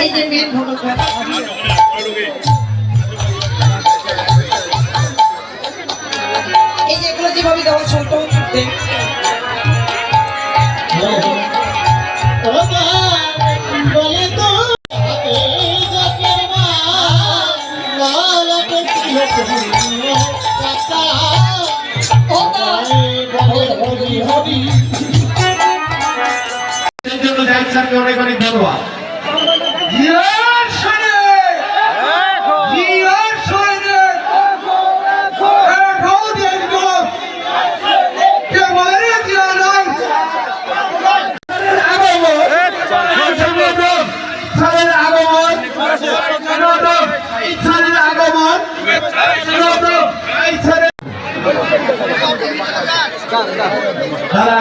এই যে মেন ভগবান অনেক অনেক ধন্যবাদ স্যারের আগমন দাদা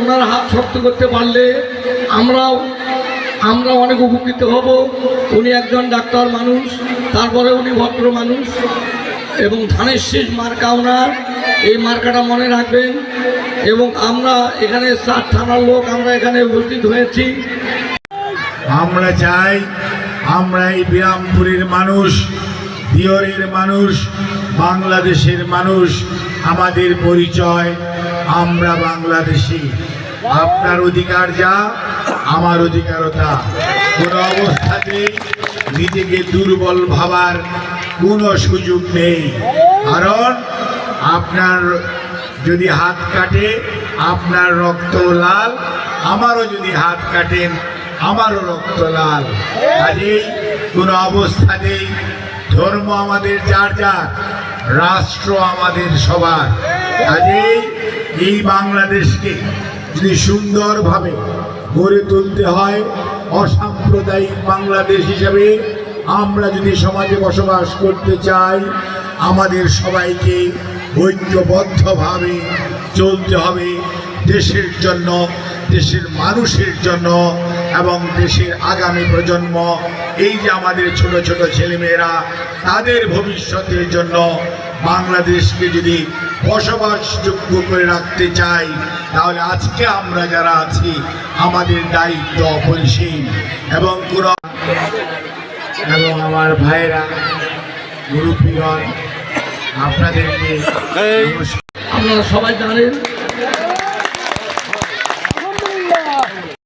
ওনার হাত শক্ত করতে পারলে আমরাও, আমরা অনেক উপকৃত হব। উনি একজন ডাক্তার মানুষ, তারপরে উনি ভদ্র মানুষ। এবং ধানের শেষ মার্কা ওনার। এই মার্কাটা মনে রাখবেন। এবং আমরা এখানে চার থানার লোক, আমরা এখানে উপস্থিত হয়েছি। আমরা চাই আমরা এই বিরামপুরের মানুষ দিয়রের মানুষ, বাংলাদেশের মানুষ, আমাদের পরিচয়, আমরা বাংলাদেশি। আপনার অধিকার যা, আমার অধিকারও তা। কোনো অবস্থাতেই নিজেকে দুর্বল ভাবার কোনো সুযোগ নেই। কারণ আপনার যদি হাত কাটে, আপনার রক্ত লাল, আমারও যদি হাত কাটেন আমারও রক্ত লাল। কাজেই কোনো অবস্থাতেই ধর্ম আমাদের যার যার রাষ্ট্র আমাদের সবার। কাজেই এই বাংলাদেশকে যদি সুন্দরভাবে গড়ে তুলতে হয়, অসাম্প্রদায়িক বাংলাদেশ হিসাবে আমরা যদি সমাজে বসবাস করতে চাই, আমাদের সবাইকে ঐক্যবদ্ধভাবে চলতে হবে দেশের জন্য, দেশের মানুষের জন্য এবং দেশের আগামী প্রজন্ম। এই যে আমাদের ছোট ছোট ছেলেমেয়েরা, তাদের ভবিষ্যতের জন্য বাংলাদেশকে যদি বসবাসযোগ্য করে রাখতে চাই, তাহলে আজকে আমরা যারা আছি, আমাদের দায়িত্ব অপরিসীম এবং কোনো এবং আমার ভাইয়েরা মুরব্বীগণ আপনাদেরকে আপনারা সবাই জানেন